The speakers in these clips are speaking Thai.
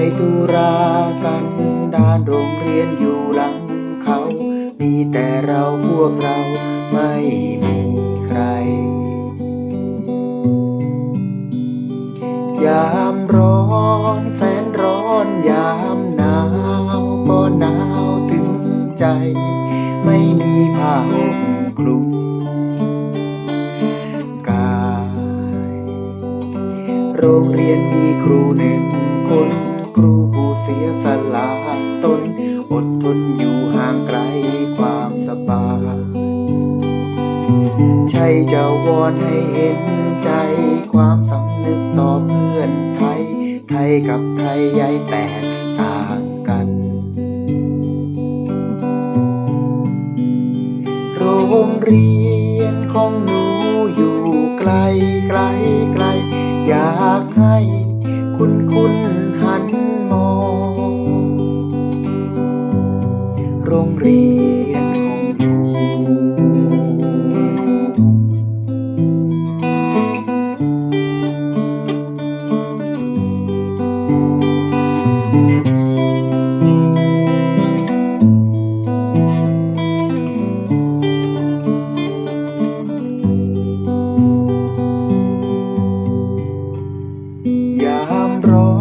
ไกลตุรากันด้านโรงเรียนอยู่หลังเขา มีแต่เราพวกเราไม่มีใคร ยามร้อนแสนร้อนยามหนาวก็หนาวถึงใจ ไม่มีผ้าห่มคลุมกาย โรงเรียนมีครูหนึ่งคน สียสละตน อดทนอยู่ห่างไกลความสบายใช่จะวอนให้เห็นใจความสำนึกต่อเพื่อนไทย ไทยกับไทยใยแตกต่างกัน โรงเรียนของหนูอยู่ไกลไกลไกลอยากให้ เรียนของหนูยามร้อ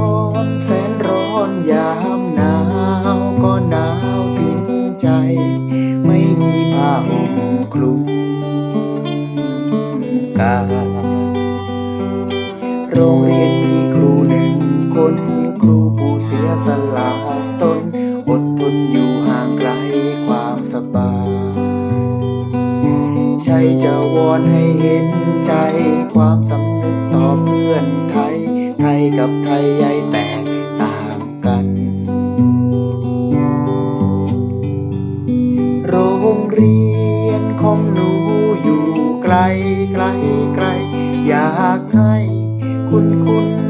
นแสนร้อนยามหนาว กา โรงเรียนมีครูหนึ่งคน ครูผู้เสียสละตน อดทนอยู่ห่างไกลความสบายใช่จะวอนให้เห็นใจ ความสำนึกต่อเพื่อนไทย ไทยกับไทยใยแตกต่างกัน โรงเรียน ไกลไกลไกลอยากให้คุณคุณ